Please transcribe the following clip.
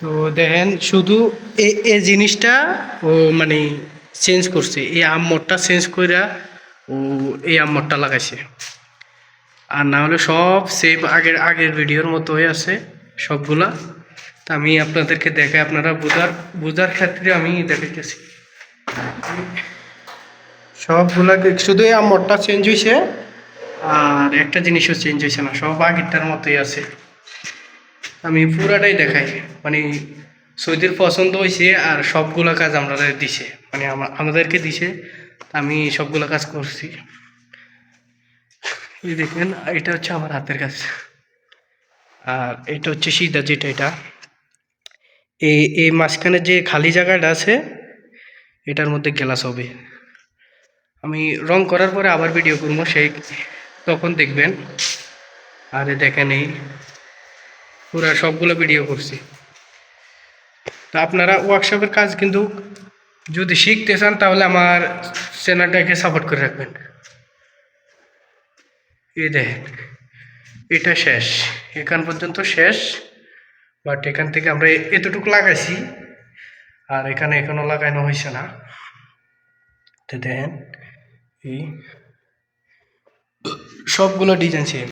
তো দেখেন শুধু এই জিনিসটা ও মানে চেঞ্জ করছে। এই আম্মরটা চেঞ্জ করে ও এই আম্মরটা লাগাইছে। আর না হলে সব সেভ আগের আগের ভিডিওর মতো হয়ে আছে সবগুলা। তা আমি আপনাদেরকে দেখাই, আপনারা বোঝার বোঝার ক্ষেত্রে আমি দেখাইতেছি। সবগুলা শুধু এই আম্মরটা চেঞ্জ হয়েছে আর একটা জিনিসও চেঞ্জ হয়েছে না, সব আগেরটার মতোই আছে। আমি পুরাটাই দেখাই। মানে সৌদির পছন্দ হয়েছে আর সবগুলো কাজ আমাদের দিছে। মানে আমা- আমাদেরকে দিছে। আমি সবগুলো কাজ করছি। এই দেখেন, এটা হচ্ছে আমার হাতের কাজ। আর এটা হচ্ছে সিধা যেটা এটা। এই এই মাঝখানে যে খালি জায়গাটা আছে, এটার মধ্যে গ্লাস হবে। আমি রং করার পরে আবার ভিডিও করব, সেই তখন দেখবেন। আর দেখেন এই পুরা সবগুলো ভিডিও করছি। তো আপনারা ওয়ার্কশপের কাজ কিন্তু যদি শিখতে চান, তাহলে আমার চ্যানেলটাকে সাপোর্ট করে রাখবেন। এই দেখেন, এটা শেষ। এখান পর্যন্ত শেষ। বাট এখান থেকে আমরা এতটুকু লাগাইছি। আর এখানে এখনও লাগানো হয়েছে না। তো দেখেন, এই সবগুলো ডিজাইন সেম